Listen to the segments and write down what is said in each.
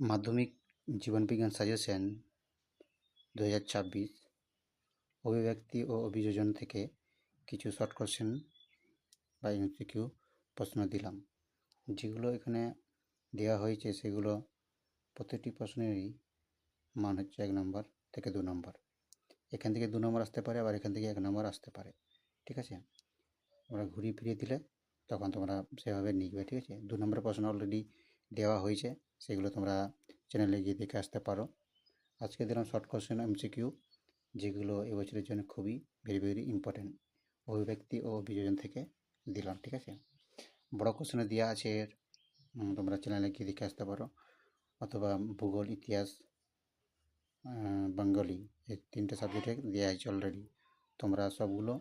মাধ্যমিক জীবনবিজ্ঞান সাজেশন দু হাজার ছাব্বিশ, অভিব্যক্তি ও অভিযোজন থেকে কিছু শর্ট কোশ্চেন বা এমসিকিউ প্রশ্ন দিলাম। যেগুলো এখানে দেওয়া হয়েছে, সেগুলো প্রতিটি প্রশ্নেরই মান হচ্ছে এক নম্বর থেকে দু নম্বর। এখান থেকে দু নম্বর আসতে পারে, আবার এখান থেকে এক নম্বর আসতে পারে। ঠিক আছে? আমরা ঘুরিয়ে ফিরিয়ে দিলে তখন তোমরা সেভাবে লিখবে, ঠিক আছে? দু নম্বরের প্রশ্ন অলরেডি দেওয়া হয়েছে। সেগুলো তোমরা চ্যানেলে গিয়ে দেখে আসতে পারো। আজকে দিলাম শর্ট কোশ্চেন এমসিকিউ যেগুলো এবছরের জন্য খুবই ভেরি ভেরি ইম্পর্টেন্ট অভিব্যক্তি ও অভিযোজন থেকে দিলাম, ঠিক আছে? বড় কোশ্চেনে দেওয়া আছে তোমরা চ্যানেলে গিয়ে দেখে আসতে পারো। অথবা ভূগোল, ইতিহাস বেঙ্গলি এই তিনটে সাবজেক্টে দেওয়া আছে অলরেডি তোমরা সবগুলো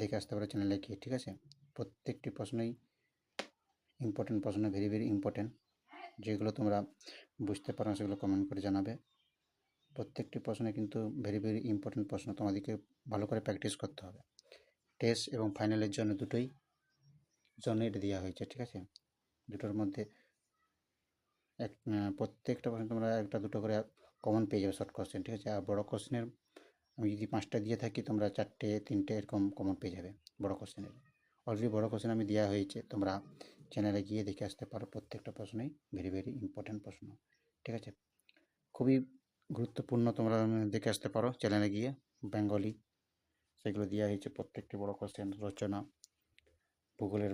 দেখে আসতে পারো চ্যানেলে গিয়ে, ঠিক আছে? প্রত্যেকটি প্রশ্নই ইম্পর্টেন্ট প্রশ্ন ভেরি ভেরি ইম্পর্টেন্ট যেগুলো তোমরা বুঝতে পারো না, সেগুলো কমেন্ট করে জানাবে। প্রত্যেকটি প্রশ্নে কিন্তু ভেরি ভেরি ইম্পর্টেন্ট প্রশ্ন তোমাদেরকে ভালো করে প্র্যাকটিস করতে হবে। টেস্ট এবং ফাইনালের জন্য দুটোই, জন্য এটা দেওয়া হয়েছে, ঠিক আছে? দুটোর মধ্যে এক প্রত্যেকটা প্রশ্ন তোমরা একটা দুটো করে কমন পেয়ে যাবে শর্ট কোশ্চেন ঠিক আছে? আর বড় কোশ্চেনের আমি যদি পাঁচটা দিয়ে থাকি, তোমরা চারটে, তিনটে এরকম কমন পেয়ে যাবে বড় কোশ্চেনের অলরেডি বড় কোশ্চেন আমি দেওয়া হয়েছে, তোমরা চ্যানেলে গিয়ে দেখে আসতে পারো প্রত্যেকটা প্রশ্নই। ভেরি ভেরি ইম্পর্ট্যান্ট প্রশ্ন। ঠিক আছে? খুবই গুরুত্বপূর্ণ তোমরা দেখে আসতে পারো চ্যানেলে গিয়ে। বেঙ্গলি সেগুলো দেওয়া হয়েছে প্রত্যেকটি বড় কোশ্চেন রচনা, ভূগোলের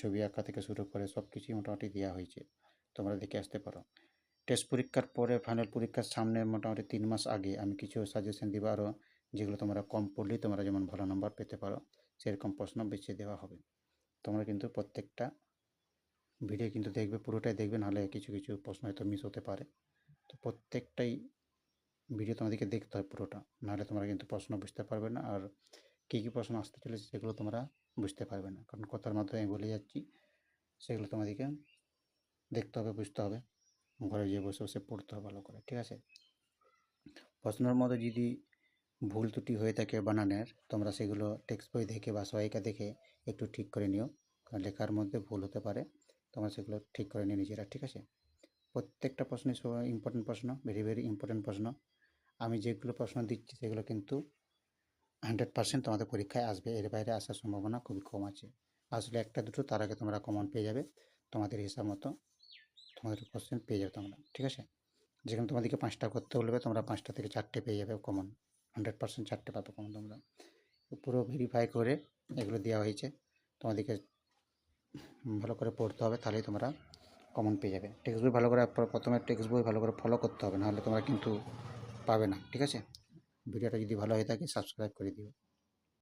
ছবি আঁকা থেকে শুরু করে সব কিছুই মোটামুটি দেওয়া হয়েছে। তোমরা দেখে আসতে পারো। টেস্ট পরীক্ষার পরে ফাইনাল পরীক্ষার সামনে মোটামুটি তিন মাস আগে আমি কিছু সাজেশন দিব আরও যেগুলো তোমরা কম পড়লেই তোমরা যেমন ভালো নম্বর পেতে পারো, সেরকম প্রশ্ন বেছে দেওয়া হবে। তোমরা কিন্তু প্রত্যেকটা ভিডিও কিন্তু দেখবে, পুরোটাই দেখবে, নাহলে কিছু কিছু প্রশ্ন হয়তো মিস হতে পারে। তো প্রত্যেকটাই ভিডিও তোমাদেরকে দেখতে হয় পুরোটা, নাহলে তোমরা কিন্তু প্রশ্ন বুঝতে পারবে না। আর কী কী প্রশ্ন আসতে চলেছে সেগুলো তোমরা বুঝতে পারবে না। কারণ কথার মাধ্যমে আমি বলে যাচ্ছি, সেগুলো তোমাদেরকে দেখতে হবে, বুঝতে হবে। ঘরে গিয়ে বসে বসে পড়তে হবে ভালো করে, ঠিক আছে? প্রশ্নের মধ্যে যদি ভুল ত্রুটি হয়ে থাকে বানানের, তোমরা সেগুলো টেক্সট বই দেখে বা সহায়িকা দেখে একটু ঠিক করে নিও। কারণ লেখার মধ্যে ভুল হতে পারে। তোমরা সেগুলো ঠিক করে নিয়ে নিজেরা, ঠিক আছে? প্রত্যেকটা প্রশ্নই ইম্পর্টেন্ট প্রশ্ন ভেরি ভেরি ইম্পর্টেন্ট প্রশ্ন। আমি যেগুলো প্রশ্ন দিচ্ছি সেগুলো কিন্তু হান্ড্রেড পার্সেন্ট তোমাদের পরীক্ষায় আসবে। এর বাইরে আসার সম্ভাবনা খুবই কম আছে। আসলে একটা, দুটো, তার আগে তোমরা কমন পেয়ে যাবে। তোমাদের হিসাব মতো তোমাদের কোশ্চেন পেয়ে যাবে তোমরা, ঠিক আছে? যেখানে তোমাদেরকে পাঁচটা করতে বলবে, তোমরা পাঁচটা থেকে চারটে পেয়ে যাবে কমন হান্ড্রেড পার্সেন্ট চারটে পাবে কমন তোমরা। পুরো ভেরিফাই করে এগুলো দেওয়া হয়েছে। তোমাদেরকে ভালো করে পড়তে হবে, তাহলেই তোমরা কমন পেয়ে যাবে। টেক্সট বই ভালো করে প্র- প্রথমে টেক্সট বই ভালো করে ফলো করতে হবে, নাহলে তোমরা কিন্তু পাবে না, ঠিক আছে? ভিডিওটা যদি ভালো হয়ে থাকে সাবস্ক্রাইব করে দিও।